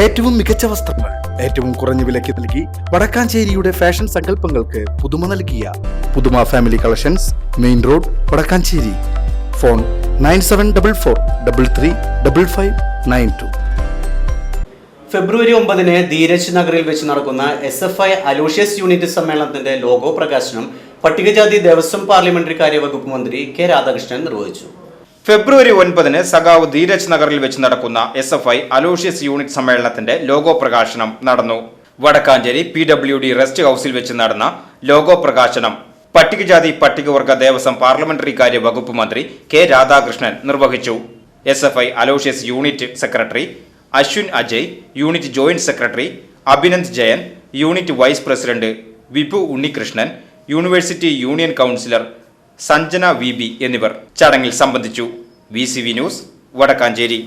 ഏറ്റവും മികച്ച വസ്ത്രങ്ങൾ ഏറ്റവും കുറഞ്ഞ വിലയ്ക്ക് നൽകി വടക്കാഞ്ചേരിയുടെ ഫാഷൻ സങ്കല്പങ്ങൾക്ക് പുതുമ നൽകിയ പുതുമ family collections main road Vadakkanchery. Phone nine seven double four double three double five nine two. ഫെബ്രുവരി ഒമ്പതിന് ധീരജ് നഗറിൽ വെച്ച് നടക്കുന്ന S F I Aloysius unit സമ്മേളനത്തിന്റെ ലോഗോ പ്രകാശനം പട്ടികജാതി ദേവസ്വം പാർലമെന്ററി കാര്യ വകുപ്പ് മന്ത്രി കെ രാധാകൃഷ്ണൻ നിർവഹിച്ചു. ഫെബ്രുവരി ഒൻപതിന് സഖാവ് ധീരജ് നഗറിൽ വെച്ച് നടക്കുന്ന S F I Aloysius unit സമ്മേളനത്തിന്റെ ലോഗോ പ്രകാശനം നടന്നു. Vadakkanchery P W D rest ഹൌസിൽ വെച്ച് നടന്ന ലോഗോ പ്രകാശനം പട്ടികജാതി പട്ടികവർഗ ദേവസ്വം പാർലമെന്ററി കാര്യ വകുപ്പ് മന്ത്രി കെ രാധാകൃഷ്ണൻ നിർവഹിച്ചു. S F I Aloysius unit secretary Ashwin Ajay unit joint secretary Abhinand Jayan unit vice president Vipu Unnikrishnan university union councillor Sanjana V B എന്നിവർ ചടങ്ങിൽ സംബന്ധിച്ചു. V C V news Vadakkanchery.